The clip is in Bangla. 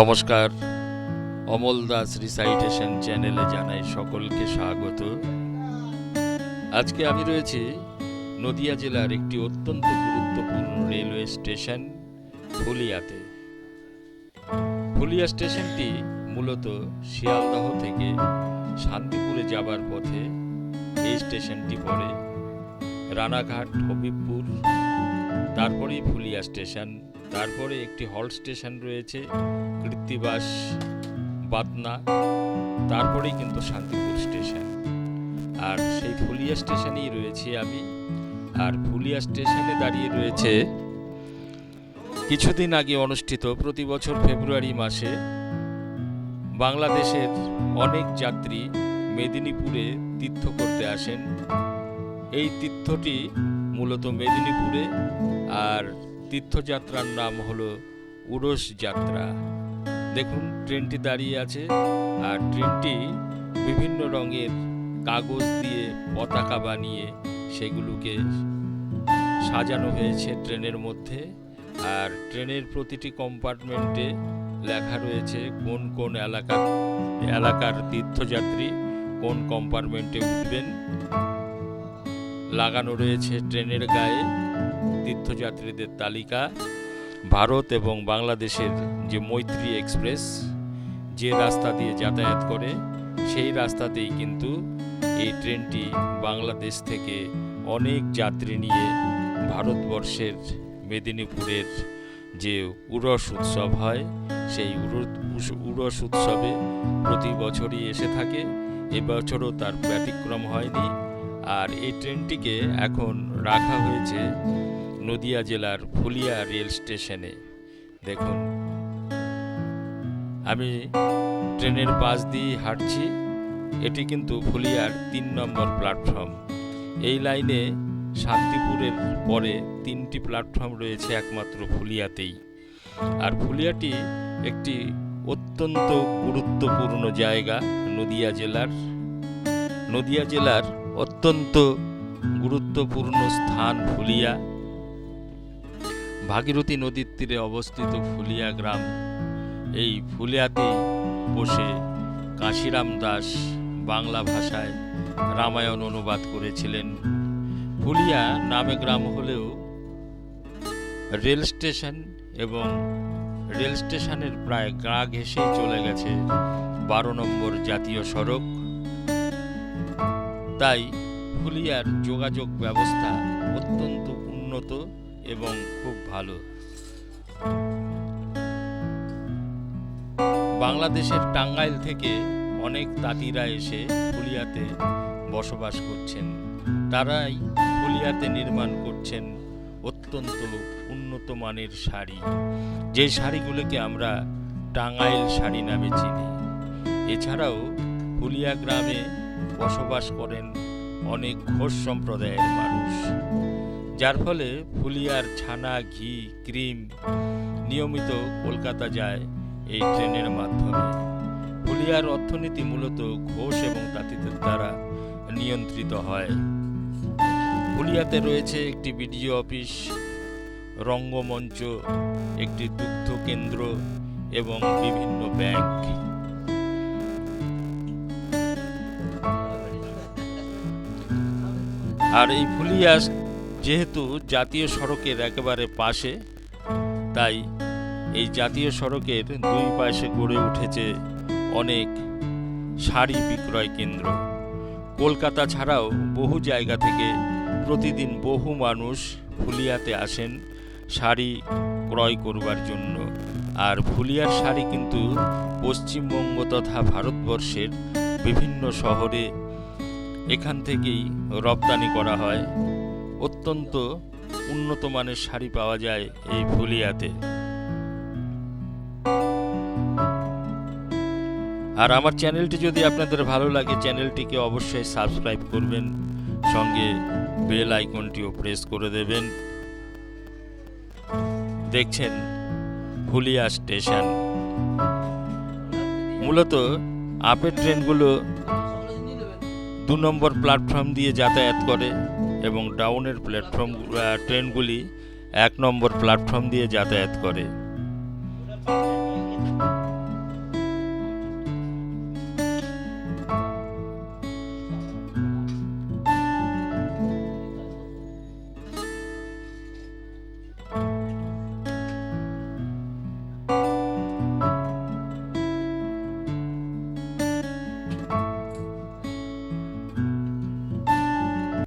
নমস্কার। অমল দাস রিসাইটেশন চ্যানেলে জানাই সকলকে স্বাগত। আজকে আমি রয়েছি নদিয়া জেলার একটি অত্যন্ত গুরুত্বপূর্ণ রেলওয়ে স্টেশন, ফুলিয়াতে। ফুলিয়া স্টেশনটি মূলত শিয়ালদহ থেকে শান্তিপুরে যাবার পথে এই স্টেশনটি পড়ে। রানাঘাট, হবিবপুর, তারপরেই ফুলিয়া স্টেশন, তারপরে একটি হল স্টেশন রয়েছে। কৃত্তিবাস বাদনা তারপরেই কিন্তু শান্তিপুর স্টেশন। আর সেই ফুলিয়া স্টেশনেই রয়েছি আমি। আর ফুলিয়া স্টেশনে দাঁড়িয়ে রয়েছে কিছুদিন আগে অনুষ্ঠিত প্রতি বছর ফেব্রুয়ারি মাসে বাংলাদেশের অনেক যাত্রী মেদিনীপুরে তীর্থ করতে আসেন। এই তীর্থটি মূলত মেদিনীপুরে, আর তীর্থযাত্রার নাম হলো উরস যাত্রা। দেখুন, ট্রেনটি দাঁড়িয়ে আছে আর ট্রেনটি বিভিন্ন রঙের কাগজ দিয়ে পতাকা বানিয়ে সেগুলোকে সাজানো হয়েছে ট্রেনের মধ্যে। আর ট্রেনের প্রতিটি কম্পার্টমেন্টে লেখা রয়েছে কোন কোন এলাকা, এলাকার তীর্থযাত্রী কোন কম্পার্টমেন্টে উঠবেন। লাগানো রয়েছে ট্রেনের গায়ে তীর্থযাত্রীদের তালিকা। ভারত এবং বাংলাদেশের যে মৈত্রী এক্সপ্রেস, যে রাস্তা দিয়ে যাতায়াত করে, সেই রাস্তাতেই কিন্তু এই ট্রেনটি বাংলাদেশ থেকে অনেক যাত্রী নিয়ে ভারতবর্ষের মেদিনীপুরের যে উরস উৎসব হয়, সেই উরস উৎসবে প্রতি বছরই এসে থাকে। এবছরও তার ব্যতিক্রম হয়নি। আর এই ট্রেনটিকে এখন রাখা হয়েছে নদিয়া জেলার ফুলিয়া রেল স্টেশনে। দেখুন, আমি ট্রেনের পাশ দিয়ে হাঁটছি। এটি কিন্তু ফুলিয়ার তিন নম্বর প্ল্যাটফর্ম। এই লাইনে শান্তিপুরের পরে তিনটি প্ল্যাটফর্ম রয়েছে একমাত্র ফুলিয়াতেই। আর ফুলিয়াটি একটি অত্যন্ত গুরুত্বপূর্ণ জায়গা নদিয়া জেলার। নদিয়া জেলার অত্যন্ত গুরুত্বপূর্ণ স্থান ফুলিয়া। ভাগীরথী নদীর তীরে অবস্থিত ফুলিয়া গ্রাম। এই ফুলিয়াতে বসে কাশিরাম দাস বাংলা ভাষায় রামায়ণ অনুবাদ করেছিলেন। ফুলিয়া নামে গ্রাম হলেও রেল স্টেশন এবং রেল স্টেশনের প্রায় গা ঘেঁষেই চলে গেছে বারো নম্বর জাতীয় সড়ক। তাই ফুলিয়ার যোগাযোগ ব্যবস্থা অত্যন্ত উন্নত। এবং খুব ভালো। বাংলাদেশের টাঙ্গাইল থেকে অনেক তাঁতিরা এসে ফুলিয়াতে বসবাস করছেন। তারাই ফুলিয়াতে নির্মাণ করছেন অত্যন্ত উন্নত মানের শাড়ি। যে শাড়িগুলোকে আমরা টাঙ্গাইল শাড়ি নামে চিনি। এছাড়াও ফুলিয়া গ্রামে বসবাস করেন অনেক ঘোষ সম্প্রদায়ের মানুষ। যার ফলে ফুলিয়ার ছানা, ঘি, ক্রিম নিয়মিত কলকাতা যায় এই ট্রেনের মাধ্যমে। ফুলিয়ার অর্থনীতি মূলত ঘোষ এবং তাঁতিদের দ্বারা নিয়ন্ত্রিত হয়। ফুলিয়াতে রয়েছে একটি বিডিও অফিস, রঙ্গমঞ্চ, একটি দুগ্ধ কেন্দ্র এবং বিভিন্ন ব্যাংক। আর এই ফুলিয়া যেহেতু জাতীয় সড়কের একেবারে পাশে, তাই এই জাতীয় সড়কের দুই পাশে গড়ে উঠেছে অনেক শাড়ি বিক্রয় কেন্দ্র। কলকাতা ছাড়াও বহু জায়গা থেকে প্রতিদিন বহু মানুষ ফুলিয়াতে আসেন শাড়ি ক্রয় করবার জন্য। আর ফুলিয়ার শাড়ি কিন্তু পশ্চিমবঙ্গ তথা ভারতবর্ষের বিভিন্ন শহরে এখান থেকেই রপ্তানি করা হয়। অত্যন্ত উন্নত মানের শাড়ি পাওয়া যায় এই ফুলিয়াতে। আর আমার চ্যানেলটি যদি আপনাদের ভালো লাগে, চ্যানেলটিকে অবশ্যই সাবস্ক্রাইব করবেন, সঙ্গে বেল আইকনটিও প্রেস করে দেবেন। দেখছেন, ফুলিয়া স্টেশন। মূলত আপের ট্রেনগুলো দু নম্বর প্ল্যাটফর্ম দিয়ে যাতায়াত করে। এবং ডাউনের প্ল্যাটফর্ম ট্রেনগুলি এক নম্বর প্ল্যাটফর্ম দিয়ে যাতায়াত করে।